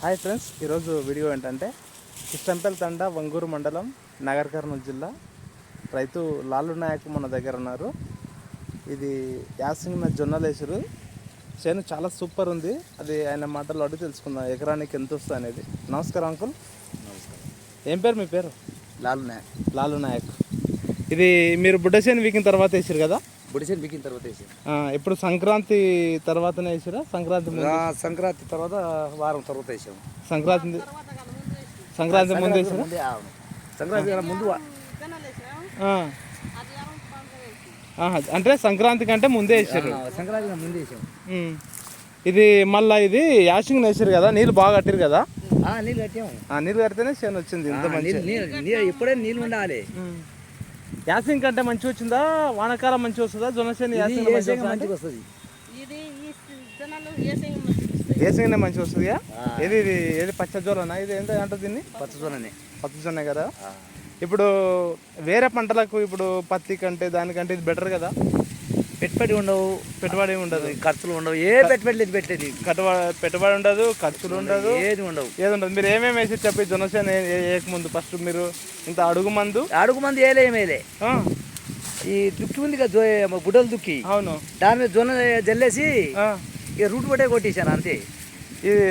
Hi friends ఈరోజు video ఏంటంటే కిష్టంపల్ తండ వంగూరు మండలం నగర్ కర్నూలు జిల్లా. రైతు లాలు నాయక్ మన దగ్గర ఉన్నారు. ఇది యాసింగ్ జొన్నలు వేసారు చేను చాలా సూపర్ ఉంది. అది ఆయన మాటలు అడిగి తెలుసుకుందాం ఎకరానికి ఎంత వస్తుంది అనేది. నమస్కారం అంకుల్. ఏం పేరు మీ పేరు? లాల్ నాయక్. లాలు నాయక్. ఇది మీరు బుడ్డ చేను వీకిన తర్వాత వేసారు కదా? బిగిన తర్వాత ఇప్పుడు సంక్రాంతి తర్వాతనే వేసారా? సంక్రాంతి సంక్రాంతి తర్వాత వారం తర్వాత వేసాము. సంక్రాంతి సంక్రాంతి ముందు వేసారా? సంక్రాంతి ముందు అంటే సంక్రాంతి కంటే ముందే వేసారు సంక్రాంతి ముందే వేసాము. ఇది మళ్ళా ఇది యాషింగ్ వేసారు కదా నీళ్ళు బాగా కట్టారు కదా? నీళ్ళు కట్టాము. నీళ్ళు కడితేనే చేను వచ్చింది ఇంత మంచి ఎప్పుడైనా నీళ్ళు ఉండాలి. యాసింగ్ కంటే మంచి వచ్చిందా? వానకాలం మంచి వస్తుందా? జొన్న చేను ఇది యాసింగ్ మంచిగా వస్తుంది ఇది ఈ జనాలు ఏసంగి వస్తాయి. యాసింగ్ మంచి వస్తుందా ఇది ఇది? ఏది పచ్చ జోలనా ఇది ఎంత అంటారు దీన్ని? పచ్చదోననే పచ్చ జొన్న కదా? ఇప్పుడు వేరే పంటలకు ఇప్పుడు పత్తి కంటే దానికంటే ఇది బెటర్ కదా? పెట్టుబడి ఉండవు పెట్టుబడి ఉండదు. ఖర్చులు ఉండవు. ఏ పెట్టుబడి లేదు కట్టుబడి పెట్టుబడి ఉండదు ఖర్చులు ఉండదు. ఏది ఉండవు. ఏది ఉండదు. మీరు ఏమేమి వేసి చెప్పి జొన్నసేన ముందు ఫస్ట్ మీరు? ఇంత అడుగు మందు? అడుగు మంది ఏలే ఏమేలే ఈ దుక్కి ఉంది కదా గుడ్డలు దుక్కి. అవును. దాని మీద జొన్న జల్లేసి ఇక రూట్ పట్టే కొట్టేశాను అంతే. ఇది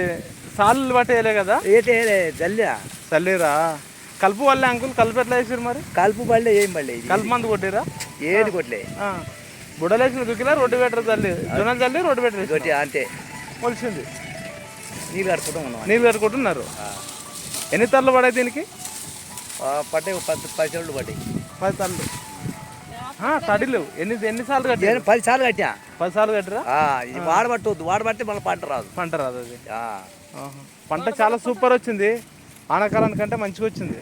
సాళ్ళు పట్టేయలే కదా? ఏటే జల్లా. చల్లిరా కలుపు వల్లే అంకుల్ కలుపు ఎట్లా వేసారు మరి? కలుపు బళ్ళే ఏం ఇది. కలుపు మందు కొట్టిరా ఏది కొట్టలే. బుడలేసిన దుక్కిలా రోడ్డు పెట్టరు చల్లి జొన్నలు చల్లి రోడ్డు పెట్టరు. కొట్టి అంతే. మొలిసింది. నీళ్ళు కట్టుకుంటాం ఉన్నాం నీళ్ళు కట్టుకుంటున్నారు ఎన్ని తరలు పడాయి దీనికి? పట్టే పది పది చెట్లు పడ్డాయి. పది తరలు. ఆ, తడిలు ఎన్ని ఎన్నిసార్లు కట్టి పది సార్లు కట్టా పది సార్లు కట్టిరా? ఇది వాడబట్టవద్దు వాడబడితే మళ్ళీ పంట రాదు. పంట రాదు అది. పంట చాలా సూపర్ వచ్చింది. ఆనకాలానికంటే మంచిగా వచ్చింది.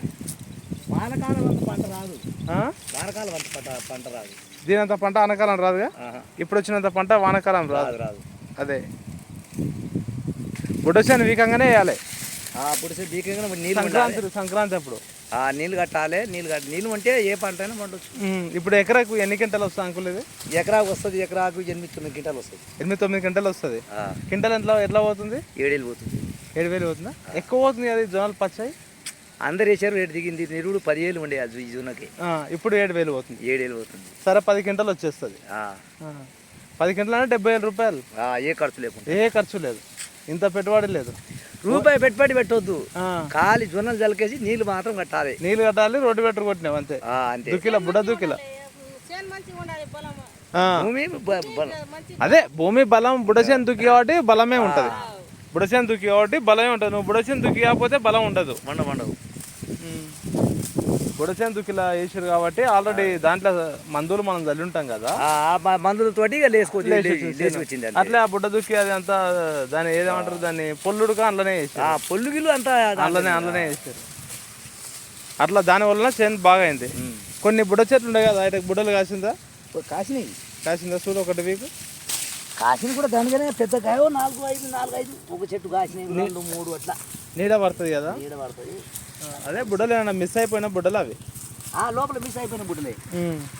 వానకాలం అంత పంట రాదు. ఆ? వానకాలం అంత పంట పంట రాదు. దీనంత పంట ఆనకాలం రాదుగా. ఇప్పుడు వచ్చినంత పంట వానకాలం రాదు. రాదు అదే. బుడసాని వీకంగానే వేయాలి. ఆ, పుడిసే బీకంగా నీళ్ళు సంక్రాంతి సంక్రాంతి అప్పుడు. ఆ, నీళ్ళు కట్టాలి నీళ్ళు కట్ట నీళ్ళు ఉంటే ఏ పంట అయినా పండొచ్చు. ఇప్పుడు ఎకరాకు ఎన్ని గంటలు వస్తుంది అంకుల్ ఇది? ఎకరాకు వస్తుంది ఎకరాకు ఎనిమిది తొమ్మిది క్వింటాలు వస్తుంది. ఎనిమిది తొమ్మిది గంటలు వస్తుంది. ఆ, క్వింటల్ ఎట్లా ఎట్లా పోతుంది? ఏడేళ్ళు పోతుంది. ఏడు వేలు పోతుందా? ఎక్కువ పోతుంది అది జొన్నలు పచ్చాయి? అందరు వేసారు రేటు దిగింది. నిరుడు పదివేలు ఉండే అది ఈ జూనకి. ఆ, ఇప్పుడు ఏడు వేలు పోతుంది. ఏడేళ్ళు పోతుంది. సరే పది గంటలు వచ్చేస్తుంది. ఆ, ఆ. పది గంటలు అంటే డెబ్బై వేల రూపాయలు. ఆ, ఏ ఖర్చు లేకుండా ఏ ఖర్చు లేదు. ఇంత పెట్టుబడి లేదు. రూపాయి పెట్టుబడి పెట్టొద్దు. ఆ. ఖాళీ జొన్నలు జలకేసి నీళ్ళు మాత్రం కట్టాలి. నీళ్ళు కట్టాలి రోడ్డు పెట్టరు కొట్టినావు అంతే. ఆ, అంతే. దుక్కిల బుడ్డ దుక్కిల. చేను మంచిగా ఉండాలి పొలం ఆ. భూమి అదే భూమి బలం బుడసేను దుక్కి కాబట్టి బలమే ఉంటుంది. బుడసేను దుక్కి కాబట్టి బలమే ఉంటుంది. నువ్వు బుడసేను దుక్కి కాకపోతే బలం ఉండదు. మండ మండవు బుడసేను దుక్కిలా వేసారు కాబట్టి ఆల్రెడీ దాంట్లో మందులు మనం చల్లి ఉంటాం కదా. ఆ, ఆ మ- మందులతోటి ఇక లేసుకొచ్చి లేచి వచ్చింది అంతే. అట్లే ఆ బుడ్డ దుక్కి అది అంతా దాన్ని ఏదేమంటారు దాన్ని పొల్లుడుగా అందులోనే ఆ వేసారు పొల్లు గిల్లు అంతా అందులోనే అందులోనే వేసారు అట్లా దాని వలన చేను బాగా అయింది. కొన్ని బుడ్డ చెట్లు ఉన్నాయి కదా అయితే బుడ్డలు కాసిందా? కాసినాయి. కాసిందా? చూడు ఒకటి వీకు కాసిన కూడా దానికనే పెద్ద కాయో. నాలుగు ఐదు నాలుగు ఐదు. ఒక చెట్టు కాసినాయి. రెండు మూడు అట్లా. నీడ పడుతుంది కదా? నీడ పడుతుంది. అదే బుడ్డలు ఏమన్నా మిస్ అయిపోయిన బుడ్డలు అవి? ఆ లోపల మిస్ అయిపోయిన బుడ్డలే.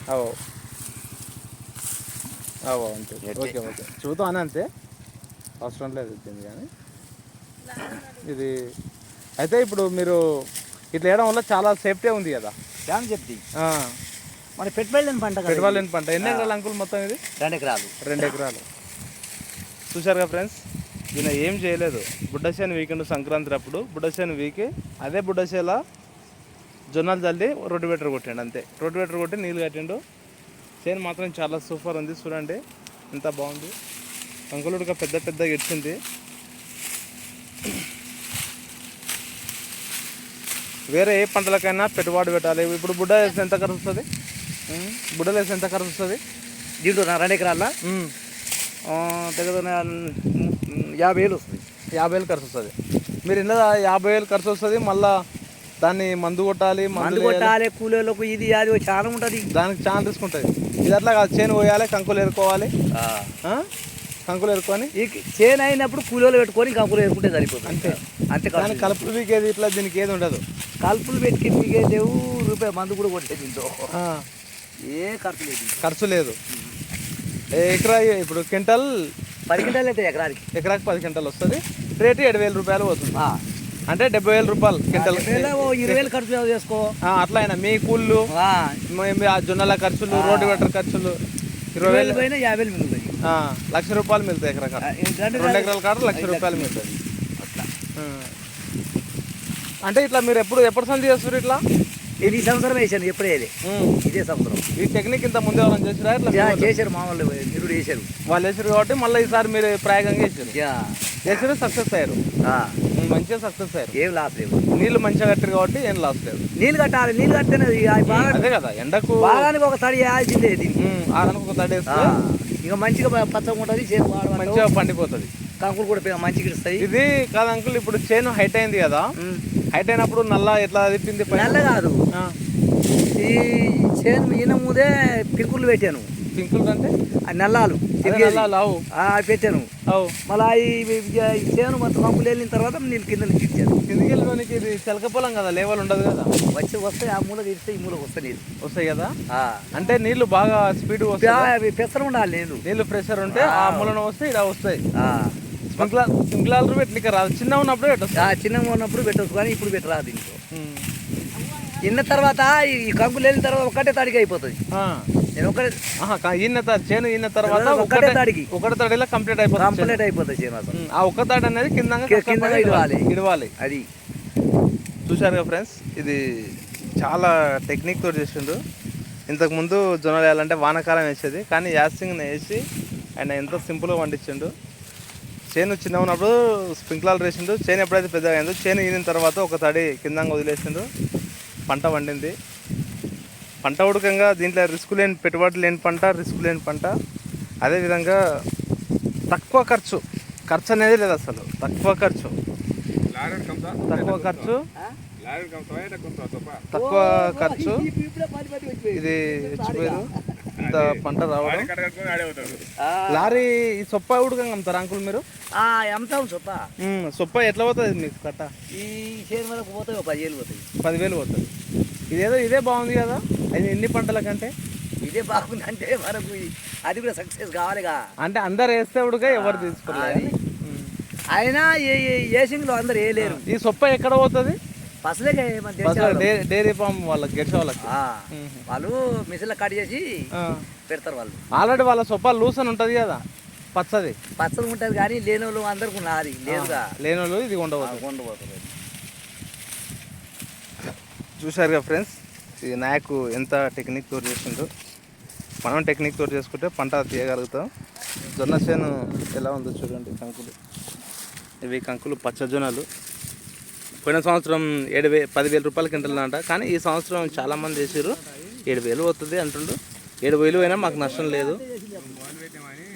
అవో. అవో అంతే. ఓకే. ఓకే చూద్దాం అని అంతే. అవసరం లేదు దీన్ని కానీ. ఇది అయితే ఇప్పుడు మీరు ఇట్లా వేయడం వల్ల చాలా సేఫ్టీ ఉంది కదా? చెప్తి ఆ, మన పెట్టుబడి పంట పెట్టుబడి పంట. ఎన్ని ఎకరాలు అంకుల్ మొత్తం ఇది? రెండు ఎకరాలు. రెండు ఎకరాలు. చూశారుగా ఫ్రెండ్స్? ఈయన ఏం చేయలేదు. బుడ్డసేను వీకెండ్ సంక్రాంతి అప్పుడు బుడ్డసేను వీకి. అదే బుడ్డసేల జొన్నలు చల్లి రొడ్డు బెటర్ కొట్టిండు అంతే. రొడ్డు బెటర్ కొట్టి నీళ్ళు కట్టిండు. చేను మాత్రం చాలా సూపర్ ఉంది చూడండి. ఎంత బాగుంది. అంకులుడిగా పెద్ద పెద్దగా ఇచ్చింది వేరే ఏ పంటలకైనా పెట్టుబడి పెట్టాలి. ఇప్పుడు బుడ్డ వేస్తే ఎంత ఖర్చు వస్తుంది? బుడ్డలు వేస్తే ఎంత ఖర్చు వస్తుంది? రెండు ఎకరాల. దగ్గర యాభై వేలు వస్తుంది. యాభై వేలు ఖర్చు వస్తుంది. మీరు ఇంట్లో యాభై వేలు ఖర్చు వస్తుంది మళ్ళా దాన్ని మందు కొట్టాలి మందు. కొట్టాలి కూలీలకు ఇది అది చాలా ఉంటుంది. దానికి చాలా రిస్క్ ఉంటుంది. ఇది అట్లా కాదు చేను పోయాలి కంకులు ఏరుకోవాలి. ఆ? కంకులు ఏరుకొని? ఈ చేను అయినప్పుడు కూలీలు పెట్టుకొని కంకులు వేసుకుంటే సరిపోతుంది. అంతే. అంతే దానికి కలుపు వీకేది ఇట్లా దీనికి ఏది ఉండదు. కలుపులు పెట్టి మిగేదేవు రూపాయి మందు కూడా కొట్టేది దీంతో. ఏ ఖర్చు లేదు. ఖర్చు లేదు. ఎకరా ఇప్పుడు క్వింటల్ పది గంటలు అయితే ఎకరానికి ఎకరాకి పది క్వింటల్ వస్తుంది. రేటు ఏడు వేల రూపాయలు పోతుంది. అంటే డెబ్బై వేల రూపాయలు క్వింటల్. ఇరవై వేలు ఖర్చు చేసుకో. అట్లా అయినా. మీ కూళ్ళు జొన్నల ఖర్చులు రోడ్డు వెటర్ ఖర్చులు ఇరవై వేలు పోయినా యాభై వేలు మిగులుతాయి. లక్ష రూపాయలు మిగులుతాయి ఎకరా రెండు ఎకరాల కాడ లక్ష రూపాయలు మిగులుతుంది అట్లా. అంటే ఇట్లా మీరు ఎప్పుడు ఎప్పుడు సంధి చేస్తారు ఇట్లా? ఇది ఈ సంవత్సరం వేసాను ఎప్పుడు వేయలే. ఇదే సంవత్సరం ఈ టెక్నిక్ ఇంత ముందే ఎవరైనా చేసిరా? ఇట్లా చేశారు మామూలు నిరుడు వేశారు వాళ్ళు వేసారు కాబట్టి మళ్ళీ ఈసారి మీరు ప్రయోగంగా వేసారు యా, చేసారు సక్సెస్ అయ్యారు. మంచిగా సక్సెస్ అయ్యారు. ఏం లాస్ లేవు నీళ్ళు మంచిగా కట్టారు కాబట్టి ఏం లాస్ లేదు. నీళ్ళు కట్టాలి నీళ్ళు బాగా అదే కదా ఎండకు బాగానికి ఒక తడి వేయాల్సిందే దీనికి ఆరానికి ఒక తడి వేస్తే ఇక మంచిగా పచ్చగా ఉంటుంది మంచిగా పండిపోతుంది. కంకులు కూడా మంచిగా ఇస్తాయి ఇది కాదు అంకుల్ ఇప్పుడు చేను హైట్ అయింది కదా. హైట్ అయినప్పుడు నల్ల ఎట్లా తిప్పింది? నల్ల కాదు. ఈ చేను ఈయన ముందే పిరుకులు పెట్టాను. పింకులు అంటే? ఆ నల్లాలు పెట్టాను. అవు. మళ్ళీ చేను మొత్తం కంకులు వెళ్ళిన తర్వాత నీళ్ళు కింద నుంచి ఇచ్చాను. కిందికి వెళ్ళడానికి ఇది? చెలక పొలం కదా లేవల్ ఉండదు కదా. వచ్చి వస్తే ఆ మూల తీస్తే ఈ మూలకు వస్తే నీళ్ళు. వస్తాయి కదా. అంటే నీళ్ళు బాగా స్పీడ్ వస్తాయి పెసర ఉండాలి నీళ్ళు. నీళ్ళు ప్రెషర్ ఉంటే ఆ. మూలన వస్తే ఇలా వస్తాయి. స్ప్రింక్లర్ పెట్టిక రాదు చిన్న ఉన్నప్పుడు పెట్టచ్చు. ఆ, చిన్నగా ఉన్నప్పుడు పెట్టవచ్చు కానీ ఇప్పుడు పెట్టరా దీంట్లో ఇన్న తర్వాత ఈ కంకులు వెళ్ళిన తర్వాత ఒక్కటే తడికి అయిపోతుంది. నేను ఒకటే ఈయన చేను ఈయన తర్వాత ఒకటే ఒకటే తాడికి. ఒకటి తడిలో కంప్లీట్ అయిపోతుంది. కంప్లీట్ అయిపోతుంది చేను అసలు. ఆ ఒక్క తాడు అనేది కింద కి- కిందగా ఇడవాలి. ఇడవాలి. అది. చూశారు కదా ఫ్రెండ్స్ ఇది చాలా టెక్నిక్ తోటి చేసిండు. ఇంతకు ముందు జొన్నలు వేయాలంటే వానాకాలం వేసేది కానీ యాసింగ్ వేసి ఆయన ఎంతో సింపుల్గా పండించిండు చేను చిన్న ఉన్నప్పుడు స్ప్రింక్లర్ వేసిండు. చేను ఎప్పుడైతే పెద్దగా అయిందో చేను ఈనిన తర్వాత ఒక తడి కింద వదిలేసిండు. పంట పండింది. పంట ఉడకంగా దీంట్లో రిస్క్ లేని పెట్టుబడి లేని పంట రిస్క్ లేని పంట. అదేవిధంగా తక్కువ ఖర్చు. ఖర్చు అనేది లేదు అసలు. తక్కువ ఖర్చు. తక్కువ ఖర్చు. తక్కువ ఖర్చు. ఇది హెచ్చిపోయారు ఇంత పంట రావడం? లారీ ఈ సొప్ప ఉడకంగా అమ్ముతారా అంకుల్ మీరు? ఆ, అమ్ముతాం చొప్ప ఉమ్, సొప్ప ఎట్లా పోతుంది మీకు కట్ట? ఈ చేను వరకు పోతాయి పదివేలు పోతాయి పదివేలు పోతుంది. ఇదేదో ఇదే బాగుంది కదా? అది ఎన్ని పంటల కంటే? ఇదే బాగుందంటే మనకు ఈ- అది కూడా సక్సెస్ కావాలిగా. అంటే అందరు వేస్తే ఉడక ఎవరు తీసుకోలేదు అది. అయినా ఏ ఏసింగ్లో అందరు వేయలేరు. ఈ సొప్ప ఎక్కడ పోతుంది? డే- డైరీ ఫామ్ వాళ్ళకి గెలిచే వాళ్ళకి. వాళ్ళు మిషన్లో కట్ చేసి పెడతారు వాళ్ళు. ఆల్రెడీ వాళ్ళ సొప్ప లూస్ అని ఉంటుంది కదా పచ్చది. పచ్చలు ఉంటుంది కానీ లేని వాళ్ళు అందరికి ఉన్నది లేదుగా. లేని వాళ్ళు ఇది ఉండవచ్చు కొండపోతుంది చూశారు కదా ఫ్రెండ్స్ ఈ నాయకు ఎంత టెక్నిక్ తోటి చేసిండు. మనం టెక్నిక్ తోటి చేసుకుంటే పంట తీయగలుగుతాం. జొన్న చేను ఎలా ఉందో చూడండి కంకులు. ఇవి కంకులు పచ్చ జొన్నలు. పోయిన సంవత్సరం ఏడు వే పదివేల రూపాయల కింటలు కానీ ఈ సంవత్సరం చాలామంది వేసారు ఏడు వేలు అవుతుంది అంటుండు. ఏడు వేలు అయినా మాకు నష్టం లేదు.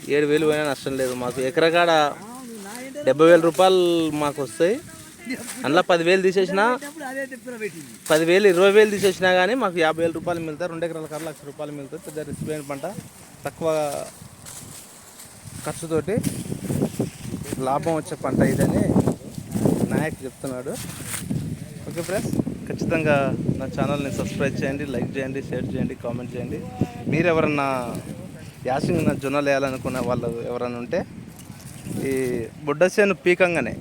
ఏడు వేలు అయినా నష్టం లేదు. మాకు ఎకరకాడ డెబ్బై వేల రూపాయలు మాకు వస్తాయి. అందులో పదివేలు తీసేసినా పదివేలు ఇరవై వేలు తీసేసినా కానీ మాకు యాభై వేల రూపాయలు మిగులుతాయి. రెండు ఎకరాల కాడ లక్ష రూపాయలు మిగులుతాయి. పెద్ద రిస్క్ పంట. తక్కువ ఖర్చుతోటి లాభం వచ్చే పంట ఇదని. నాయక్ చెప్తున్నాడు. ఓకే ఫ్రెండ్స్ ఖచ్చితంగా నా ఛానల్ని సబ్స్క్రైబ్ చేయండి లైక్ చేయండి షేర్ చేయండి కామెంట్ చేయండి. మీరు ఎవరన్నా యాసింగ్ నా జొన్నలు వేయాలనుకునే వాళ్ళు ఎవరైనా ఉంటే ఈ బుడ్డసేను పీకంగానే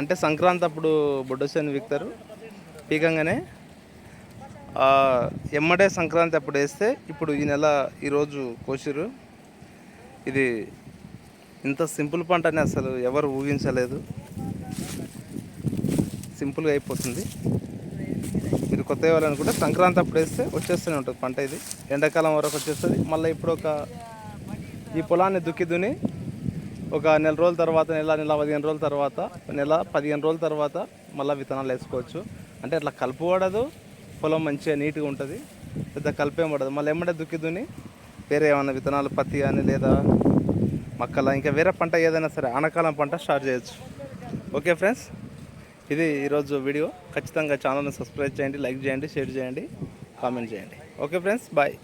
అంటే సంక్రాంతి అప్పుడు బుడ్డసేను విక్తారు పీకంగానే. ఎమ్మడే సంక్రాంతి అప్పుడు వేస్తే ఇప్పుడు ఈ నెల ఈరోజు కోసిరు ఇది ఇంత సింపుల్ పంట అని అసలు ఎవరు ఊహించలేదు. సింపుల్గా అయిపోతుంది. మీరు కొత్త వేయాలనుకుంటే సంక్రాంతి అప్పుడు వేస్తే వచ్చేస్తూనే ఉంటుంది పంట ఇది. ఎండాకాలం వరకు వచ్చేస్తుంది. మళ్ళీ ఇప్పుడు ఒక ఈ పొలాన్ని దుక్కి దుని ఒక నెల రోజుల తర్వాత నెల నెల పదిహేను రోజుల తర్వాత నెల పదిహేను రోజుల తర్వాత మళ్ళీ విత్తనాలు వేసుకోవచ్చు. అంటే అట్లా కలుపు పడదు. పొలం మంచిగా నీట్గా ఉంటుంది. పెద్ద కలిపేం పడదు. మళ్ళీ ఎమ్మడే దుక్కి దుని వేరే ఏమైనా విత్తనాలు పత్తి కానీ లేదా మక్కల ఇంకా వేరే పంట ఏదైనా సరే ఆనకాలం పంట స్టార్ట్ చేయొచ్చు. Okay friends? ఇది ఈరోజు వీడియో. ఖచ్చితంగా ఛానల్ని సబ్స్క్రైబ్ చేయండి లైక్ చేయండి షేర్ చేయండి కామెంట్ చేయండి. Okay friends bye.